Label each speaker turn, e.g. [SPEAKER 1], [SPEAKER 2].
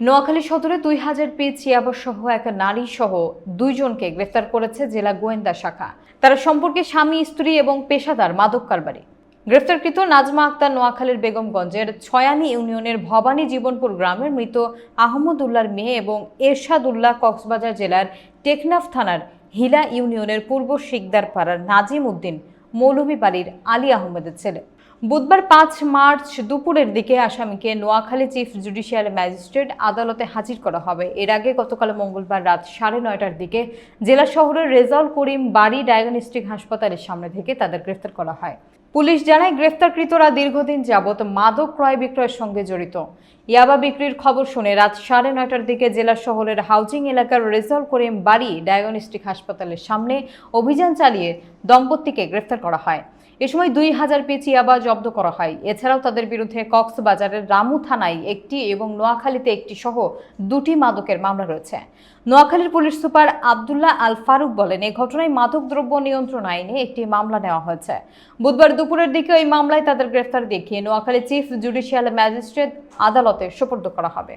[SPEAKER 1] নোয়াখালী সদরে দুই হাজার ইয়াবা সহ এক নারী সহ দুইজনকে গ্রেফতার করেছে জেলা গোয়েন্দা শাখা। তারা সম্পর্কে স্বামী, স্ত্রী এবং পেশাদার মাদক কারবারি। গ্রেফতারকৃত নাজমা আক্তার নোয়াখালীর বেগমগঞ্জের ছয়ানি ইউনিয়নের ভবানী জীবনপুর গ্রামের মৃত আহমদুল্লাহর মেয়ে এবং এরশাদুল্লাহ কক্সবাজার জেলার টেকনাফ থানার হিলা ইউনিয়নের পূর্ব শিকদার পাড়ার নাজিম উদ্দিন মৌলভী মৌলভীবাড়ির আলী আহমেদের ছেলে। বুধবার পাঁচ মার্চ দুপুরের দিকে আসামিকে নোয়াখালী চিফ জুডিশিয়াল ম্যাজিস্ট্রেট আদালতে হাজির করা হবে। এর আগে গতকাল মঙ্গলবার রাত সাড়ে নয়টার দিকে জেলা শহরের রেজাউল করিম বাড়ি ডায়াগনস্টিক হাসপাতালের সামনে থেকে তাদের গ্রেফতার করা হয়। পুলিশ জানায়, গ্রেফতারকৃতরা দীর্ঘদিন যাবৎ মাদক ক্রয় বিক্রয়ের সঙ্গে জড়িত। ইয়াবা বিক্রির খবর শুনে রাত সাড়ে নয়টার দিকে জেলা শহরের হাউজিং এলাকার রেজাউল করিম বাড়ি ডায়াগনস্টিক হাসপাতালের সামনে অভিযান চালিয়ে দম্পতিকে গ্রেফতার করা হয়। এ সময় দুই হাজার পিচ ইয়াবা জব্দ করা হয়। এছাড়াও তাদের বিরুদ্ধে কক্সবাজারের রামু থানায় একটি এবং নোয়াখালীতে একটি সহ দুটি মাদকের মামলা রয়েছে। নোয়াখালীর পুলিশ সুপার আবদুল্লাহ আল ফারুক বলেন এই ঘটনায় মাদক দ্রব্য নিয়ন্ত্রণ আইনে একটি মামলা নেওয়া হয়েছে। বুধবার দুপুরের দিকে ওই মামলায় তাদের গ্রেফতার দেখিয়ে নোয়াখালী চিফ জুডিশিয়াল ম্যাজিস্ট্রেট আদালতে সোপর্দ করা হবে।